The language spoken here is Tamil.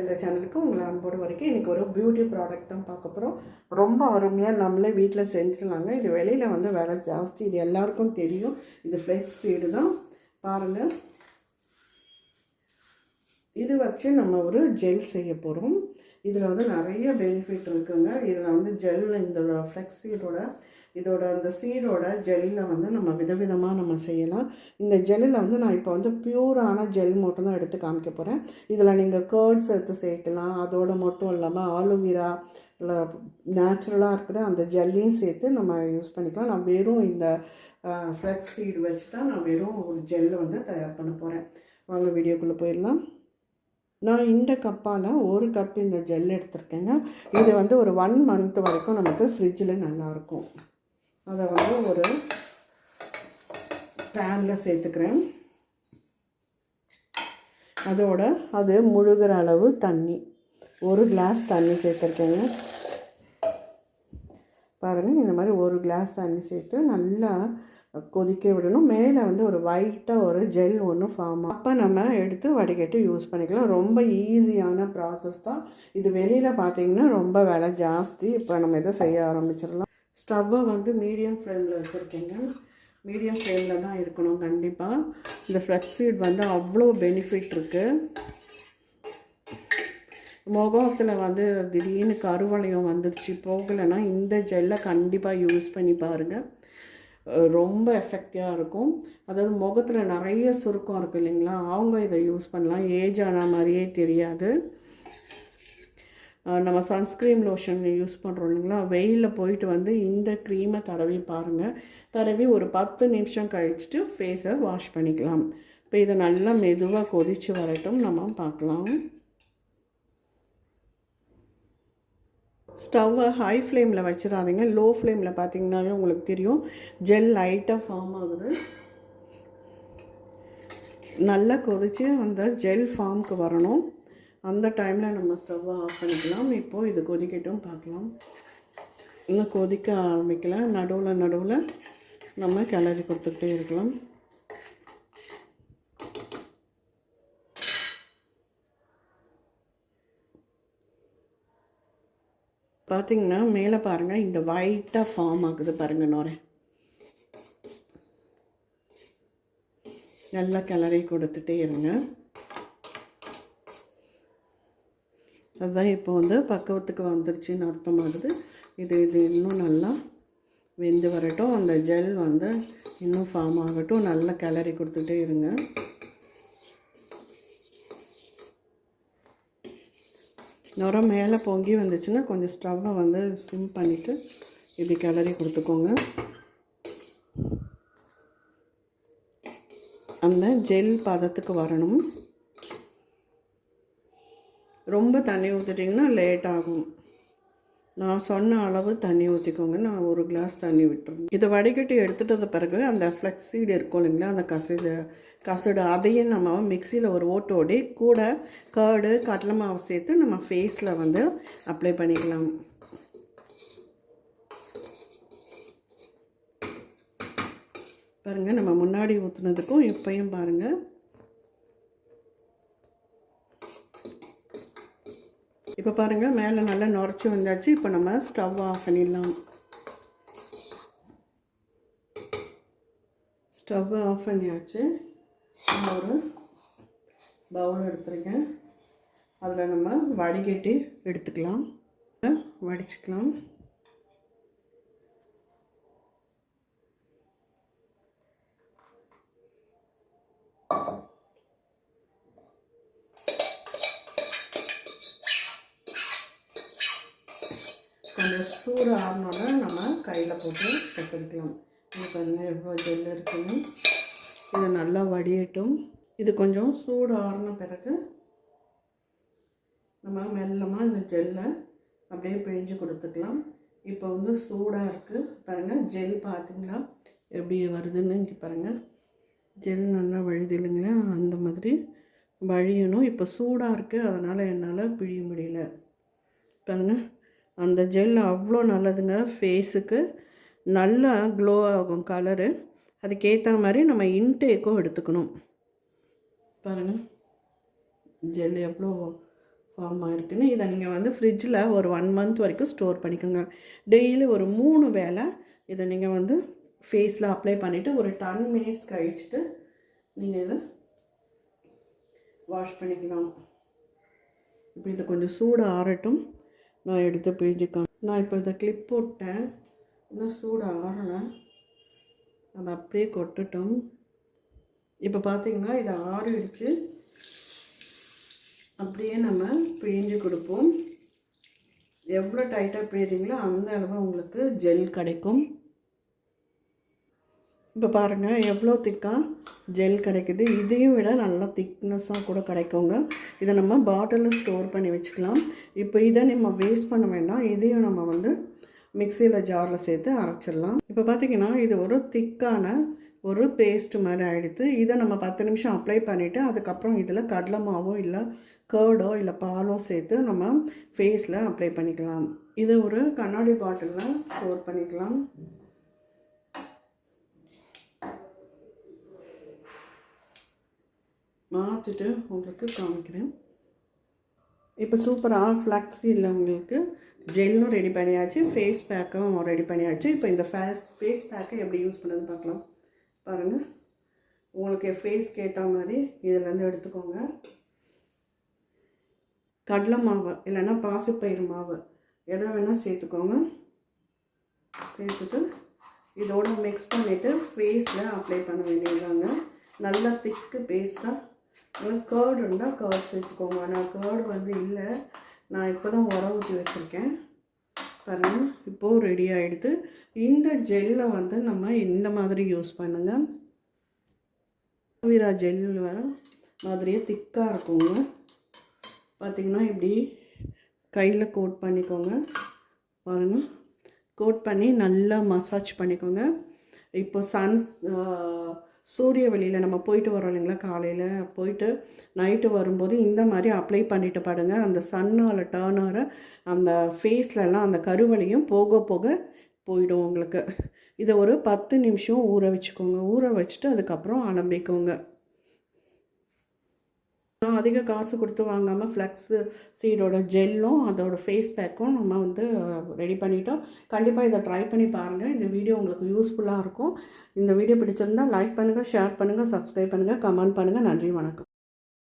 இந்த சேனலுக்கு உங்களை அன்போடு வரைக்கும் இன்றைக்கி ஒரு பியூட்டி ப்ராடக்ட் தான் பார்க்க போகிறோம் ரொம்ப அருமையாக நம்மளே வீட்டில் செஞ்சிடலாங்க. இது வெளியில் வந்து விலை ஜாஸ்தி. இது எல்லாருக்கும் தெரியும். இது ஃப்ளெக்ஸ் சீடு தான். பாருங்கள் இது வச்சு நம்ம ஒரு ஜெல் செய்ய போகிறோம் இதில் வந்து நிறைய பெனிஃபிட் இருக்குங்க. இதில் வந்து ஜெல் இந்த ஃப்ளெக்ஸ் சீடோட இதோட அந்த சீடோட ஜெல்லில் வந்து நம்ம விதவிதமாக நம்ம செய்யலாம். இந்த ஜெல்லில் வந்து நான் இப்போ வந்து பியூரான ஜெல் மட்டும் தான் எடுத்து காமிக்க போகிறேன். இதில் நீங்கள் கேர்ட்ஸ் எடுத்து சேர்க்கலாம். அதோட மட்டும் இல்லாமல் ஆலோவேரா இல்லை நேச்சுரலாக இருக்கிற அந்த ஜெல்லையும் சேர்த்து நம்ம யூஸ் பண்ணிக்கலாம். நான் வெறும் இந்த ஃப்ளெக்ஸ் சீடு வச்சு தான் நான் வெறும் ஒரு ஜெல்லை வந்து தயார் பண்ண போகிறேன். வாங்க வீடியோக்குள்ளே போயிடலாம். நான் இந்த கப்பால் ஒரு கப் இந்த ஜெல் எடுத்திருக்கேங்க. இது வந்து ஒரு ஒன் மந்த் வரைக்கும் நமக்கு ஃப்ரிட்ஜில் நல்லாயிருக்கும் அதை வந்து ஒரு பேனில் சேர்த்துக்கிறேன். அதோட அது முழுகிற அளவு தண்ணி. ஒரு கிளாஸ் தண்ணி சேர்த்துருக்கேங்க. பாருங்கள் இந்த மாதிரி ஒரு கிளாஸ் தண்ணி சேர்த்து நல்லா கொதிக்க விடணும். மேலே வந்து ஒரு ஒயிட்டாக ஒரு ஜெல் ஒன்று ஃபார்ம் அப்போ நம்ம எடுத்து வடிகட்டி யூஸ் பண்ணிக்கலாம். ரொம்ப ஈஸியான ப்ராசஸ் தான். இது வெளியில் பார்த்திங்கன்னா ரொம்ப விலை ஜாஸ்தி. இப்போ நம்ம இதை செய்ய ஆரம்பிச்சிடலாம். ஸ்டவ்வை வந்து மீடியம் ஃப்ளேமில் வச்சுருக்கேங்க. மீடியம் ஃப்ளேமில் தான் இருக்கணும் கண்டிப்பாக. இந்த ஃப்ளக்ஸீட் வந்து அவ்வளோ பெனிஃபிட் இருக்குது முகத்தில் வந்து திடீர்னு கருவளையம் வந்துருச்சு போகலைன்னா இந்த ஜெல்லை கண்டிப்பாக யூஸ் பண்ணி பாருங்கள் ரொம்ப எஃபெக்டிவாக இருக்கும். அதாவது முகத்தில் நிறைய சுருக்கம் இருக்குது இல்லைங்களா? அவங்க இதை யூஸ் பண்ணலாம். ஏஜ் ஆன மாதிரியே தெரியாது. நம்ம சன்ஸ்க்ரீம் லோஷன் யூஸ் பண்ணுறோம் இல்லைங்களா? வெயிலில் போயிட்டு வந்து இந்த க்ரீமை தடவி பாருங்கள் தடவி ஒரு பத்து நிமிஷம் கழிச்சிட்டு ஃபேஸை வாஷ் பண்ணிக்கலாம். இப்போ இதை நல்லா மெதுவாக கொதித்து வரட்டும். நம்ம பார்க்கலாம். ஸ்டவ்வை ஹை ஃப்ளேமில் வச்சிடாதீங்க. லோ ஃப்ளேமில் பார்த்தீங்கன்னாவே உங்களுக்கு தெரியும். ஜெல் லைட்டாக ஃபார்ம் ஆகுது. நல்லா கொதித்து அந்த ஜெல் ஃபார்முக்கு வரணும். அந்த டைமில் நம்ம ஸ்டவ்வை ஆஃப் பண்ணிக்கலாம். இப்போது இது கொதிக்கட்டும் பார்க்கலாம். இன்னும் கொதிக்க ஆரம்பிக்கல. நடுவில் நடுவில் நம்ம கிளறி கொடுத்துக்கிட்டே இருக்கலாம். பார்த்திங்கன்னா மேலே பாருங்கள் இந்த ஒயிட்டாக ஃபார்ம் ஆகுது பாருங்கள் நுரை. நல்லா கிளறி கொடுத்துட்டே இருங்க. அதுதான் இப்போ வந்து பக்குவத்துக்கு வந்துருச்சுன்னு அர்த்தமாகுது. இது இது இன்னும் நல்லா வெந்து வரட்டும். அந்த ஜெல் வந்து இன்னும் ஃபார்ம் ஆகட்டும். நல்லா கிளறி கொடுத்துட்டே இருங்க. நுரம் மேலே பொங்கி வந்துச்சுன்னா கொஞ்சம் ஸ்டவ்வை வந்து சிம் பண்ணிவிட்டு இப்படி கிளறி கொடுத்துக்கோங்க. அந்த ஜெல் பதத்துக்கு வரணும். ரொம்ப தண்ணி ஊற்றிட்டிங்கன்னா லேட் ஆகும். நான் சொன்ன அளவு தண்ணி ஊற்றிக்கோங்க நான் ஒரு கிளாஸ் தண்ணி விட்டுருவேன் இதை வடிகட்டி எடுத்துட்டது பிறகு அந்த ஃப்ளெக்ஸீடு இருக்கும் இல்லைங்களா? அந்த கசடு கசடு அதையும் நம்ம மிக்சியில் ஒரு ஓட்டோடி கூட கேர்டு கடலை மாவு சேர்த்து நம்ம ஃபேஸில் வந்து அப்ளை பண்ணிக்கலாம். பாருங்கள் நம்ம முன்னாடி ஊற்றுனதுக்கும் இப்பையும் பாருங்கள் இப்போ பாருங்கள் மேலே நல்லா நுரைச்சி வந்தாச்சு. இப்போ நம்ம ஸ்டவ் ஆஃப் பண்ணிடலாம். ஸ்டவ் ஆஃப் பண்ணியாச்சு. ஒரு பவுல் எடுத்துருக்கேன். அதில் நம்ம வடிகட்டி எடுத்துக்கலாம். வடிச்சுக்கலாம். கொஞ்சம் சூடு ஆறினோட நம்ம கையில் போட்டு கற்றுக்கலாம் இது பாருங்கள் எவ்வளோ ஜெல் இருக்குன்னு. இது நல்லா வடியட்டும். இது கொஞ்சம் சூடு ஆறின பிறகு நம்ம மெல்லமாக இந்த ஜெல்லை அப்படியே பிழிஞ்சு கொடுத்துக்கலாம். இப்போ வந்து சூடாக இருக்குது பாருங்கள் ஜெல் பார்த்தீங்களா எப்படி வருதுன்னு இங்கே பாருங்கள் ஜெல் நல்லா வழிது இல்லைங்களா அந்த மாதிரி வழியணும். இப்போ சூடாக இருக்குது அதனால் என்னால் பிழிய முடியல. பாருங்கள் அந்த ஜெல் அவ்வளோ நல்லதுங்க ஃபேஸுக்கு நல்லா க்ளோ ஆகும் கலரு அதுக்கேற்ற மாதிரி நம்ம இன்டேக்கும் எடுத்துக்கணும். பாருங்கள் ஜெல் எவ்வளோ ஃபார்ம் ஆயிருக்குன்னு. இதை நீங்கள் வந்து ஃப்ரிட்ஜில் ஒரு ஒன் மந்த் வரைக்கும் ஸ்டோர் பண்ணிக்கோங்க. டெய்லி ஒரு மூணு வேளை இதை நீங்கள் வந்து ஃபேஸில் அப்ளை பண்ணிவிட்டு ஒரு டென் மினிட்ஸ் கழிச்சிட்டு நீங்கள் இதை வாஷ் பண்ணிக்கலாம். இப்போ இது கொஞ்சம் சூடு ஆறட்டும். நான் எடுத்து பிழிஞ்சிக்கணும் நான் இப்போ இதை கிளிப் போட்டேன். இன்னும் சூடு ஆறலை அதை அப்படியே கொட்டுட்டோம். இப்போ பார்த்தீங்கன்னா இதை ஆறிடுச்சு. அப்படியே நம்ம பிழிஞ்சு கொடுப்போம். எவ்வளோ டைட்டாக பிழிறீங்களோ அந்த அளவு உங்களுக்கு ஜெல் கிடைக்கும். இப்போ பாருங்கள் எவ்வளோ திக்காக ஜெல் கிடைக்குது. இதையும் விட நல்லா திக்னஸ்ஸாக கூட கிடைக்குங்க. இதை நம்ம பாட்டிலில் ஸ்டோர் பண்ணி வச்சுக்கலாம். இப்போ இதை நம்ம வேஸ்ட் பண்ண வேண்டாம். இதையும் நம்ம வந்து மிக்சியில் ஜாரில் சேர்த்து அரைச்சிடலாம். இப்போ பார்த்திங்கன்னா இது ஒரு திக்கான ஒரு பேஸ்ட் மாதிரி ஆகிடுது இதை நம்ம பத்து நிமிஷம் அப்ளை பண்ணிவிட்டு அதுக்கப்புறம் இதில் கடலை மாவோ இல்லை கேர்டோ இல்லை பாலோ சேர்த்து நம்ம ஃபேஸில் அப்ளை பண்ணிக்கலாம். இது ஒரு கண்ணாடி பாட்டிலில் ஸ்டோர் பண்ணிக்கலாம். மாற்றிட்டு உங்களுக்கு காமிக்கிறேன். இப்போ சூப்பராக ஃப்ளக்ஸியில் உங்களுக்கு. ஜெல்லும் ரெடி பண்ணியாச்சு ஃபேஸ் பேக்கும் ரெடி பண்ணியாச்சு. இப்போ இந்த ஃபேஸ் ஃபேஸ் பேக்கை எப்படி யூஸ் பண்ணுறது பார்க்கலாம். பாருங்கள் உங்களுக்கு ஃபேஸ்க்கு ஏற்ற மாதிரி இதிலேருந்து எடுத்துக்கோங்க. கடலை மாவு இல்லைன்னா பாசிப்பயிறு மாவு. எதை வேணால் சேர்த்துக்கோங்க. சேர்த்துட்டு இதோட மிக்ஸ் பண்ணிவிட்டு ஃபேஸில் அப்ளை பண்ண வேண்டியதாங்க நல்லா திக்கு பேஸ்ட்டாக கேர்டு இருந்தால் கேர்ட் சேர்த்துக்கோங்க. நான் கேர்டு வந்து இல்லை. நான் இப்போ தான் உரம் ஊற்றி வச்சுருக்கேன். பாருங்கள் இப்போது ரெடி ஆகிடுது இந்த ஜெல்லை வந்து நம்ம இந்த மாதிரி யூஸ் பண்ணுங்கள் வீரா ஜெல் மாதிரியே திக்காக இருக்குங்க. பார்த்திங்கன்னா இப்படி கையில் கோட் பண்ணிக்கோங்க. பாருங்கள் கோட் பண்ணி நல்லா மசாஜ் பண்ணிக்கோங்க. இப்போ சன் சூரிய வெளியில் நம்ம போயிட்டு வரோம் இல்லைங்களா காலையில். போயிட்டு நைட்டு வரும்போது இந்த மாதிரி அப்ளை பண்ணிட்டு பாடுங்க அந்த சன்னால் டேர்ன் ஆகிற அந்த ஃபேஸ்லலாம் அந்த கருவலையும் போக போக போயிடும் உங்களுக்கு. இதை ஒரு பத்து நிமிஷம் ஊற வச்சுக்கோங்க. ஊற வச்சுட்டு அதுக்கப்புறம் அலம்பிக்கோங்க. அதிக காசு கொடுத்து வாங்காமல் ஃப்ளக்ஸு சீடோட ஜெல்லும் அதோட ஃபேஸ் பேக்கும் நம்ம வந்து ரெடி பண்ணிட்டோம். கண்டிப்பாக இதை ட்ரை பண்ணி பாருங்கள் இந்த வீடியோ உங்களுக்கு யூஸ்ஃபுல்லாக இருக்கும். இந்த வீடியோ பிடிச்சிருந்தால் லைக் பண்ணுங்கள் ஷேர் பண்ணுங்கள் சப்ஸ்கிரைப் பண்ணுங்கள் கமெண்ட் பண்ணுங்கள் நன்றி வணக்கம்.